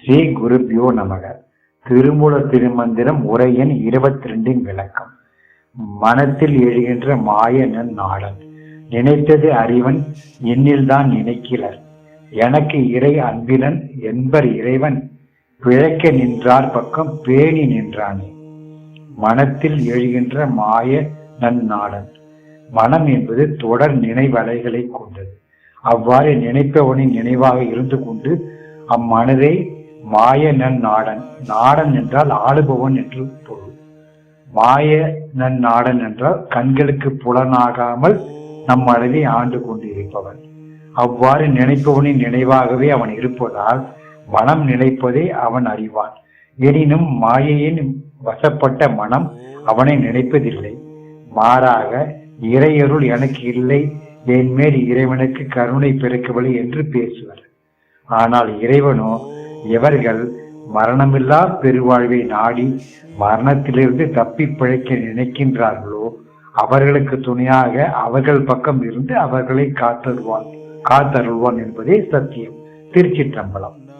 ஸ்ரீ குருபியோ நமக. திருமூல திருமந்திரம் உரையன் இருபத்தி ரெண்டின் விளக்கம். மனத்தில் எழுகின்ற மாயனன் நாடன். நினைத்தது அறிவன் என்னில்தான் நினைக்கிறார். எனக்கு இறை அன்பினன் என்பர் இறைவன். பிழைக்க நின்றார் பக்கம் பேணி நின்றானே. மனத்தில் எழுகின்ற மாய நன்னாடன் மனம் என்பது தொடர் நினைவலைகளை கொண்டது. அவ்வாறு நினைப்பவனின் நினைவாக இருந்து கொண்டு அம்மனதை மாய நன் நாடன் நாடன் என்றால் ஆளுபவன் என்று பொருள். மாய நன் நாடன் என்றால் கண்களுக்கு புலனாகாமல் நம் அளவை ஆண்டு கொண்டு இருப்பவன் அவ்வாறு நினைப்பவனின் நினைவாகவே அவன் இருப்பதால் மனம் நினைப்பதை அவன் அறிவான். எனினும் மாயையின் வசப்பட்ட மனம் அவனை நினைப்பதில்லை. மாறாக இறையருள் எனக்கு இல்லை என் மேல் இறைவனுக்கு கருணை பிறக்கவில்லை என்று பேசுவர். ஆனால் இறைவனோ இவர்கள் மரணமில்லா பெருவாழ்வை நாடி மரணத்திலிருந்து தப்பி பிழைக்க நினைக்கின்றார்களோ அவர்களுக்கு துணையாக அவர்கள் பக்கம் இருந்து அவர்களை காத்தருவான் காத்தருள்வான் என்பதே சத்தியம். திருச்சிற்றம்பலம்.